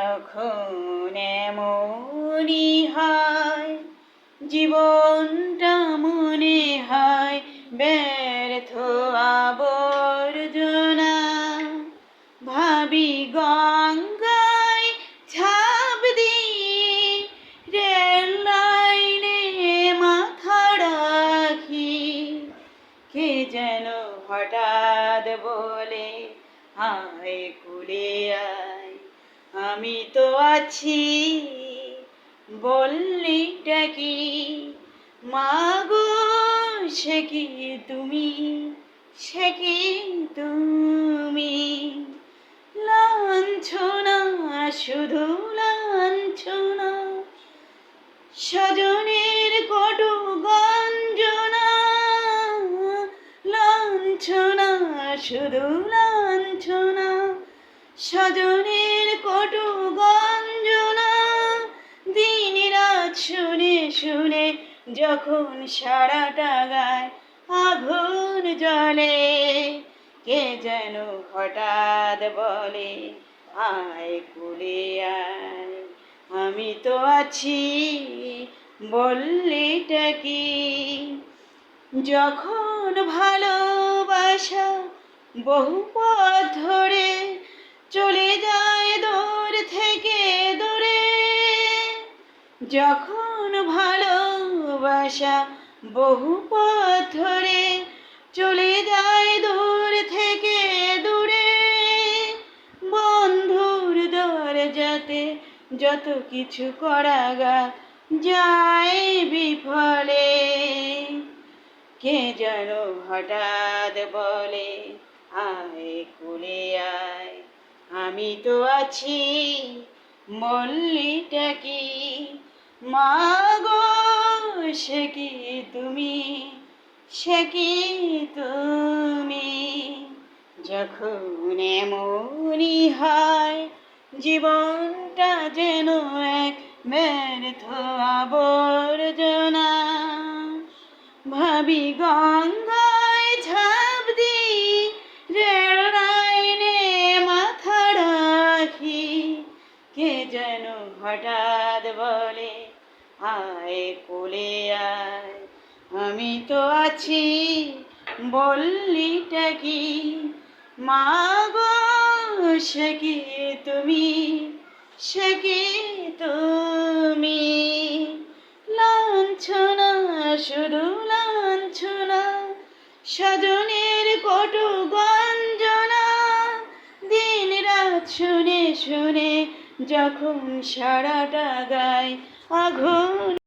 তখন এমনই হয়, জীবনটা মনে হয় ব্যর্থ আবর্জনা। ভাবি গঙ্গায় ছাপ দিয়ে রেল লাইনে মাথা রাখি। কে যেন হঠাৎ বলে আয় কুলে আয় আমি তো আছি বললিটা কি মাগো, সে কি তুমি? সে কি তুমি? লাঞ্ছনা, শুধু লাঞ্ছনা, স্বজনের কটু গঞ্জনা, লাঞ্ছনা, শুধু লাঞ্ছনা, স্বজনের শুনে শুনে যখন সারাটা গায় আগুন জলে কে যেন হঠাৎ বলে, আয় কুলে আয়, আমি তো আছি। বললিটা কি? যখন ভালোবাসা বহু পথ ধরে চলে যায় দূর থেকে দূরে যখন ভালোবাসা বহু পথ ধরে চলে যায় দূর থেকে দূরে, বন্ধুর দরজাতে যত কিছু করা গা যায় বিফলে, কে যেন হঠাৎ বলে, আয় কুলে আয়, আমি তো আছি, মল্লিটা কি? মাগো, সে কি তুমি? সে কি তুমি? যখন এমনই হয়, জীবনটা যেন এক ব্যর্থ আবর্জনা। ভাবি, গঙ্গায় ঝাঁপ দি রেল লাইনে মাথা রাখি। কে যেন হঠাৎ বলে আয় কোলে আয়। আমি তো আছি, বললিটা কি? মা গো সে তুমি? সে কি তুমি? লাঞ্ছনা, শুধু লাঞ্ছনা স্বজনের কটু গঞ্জনা। দিন রাত শুনে শুনে যখন সারাটা গায় আগুন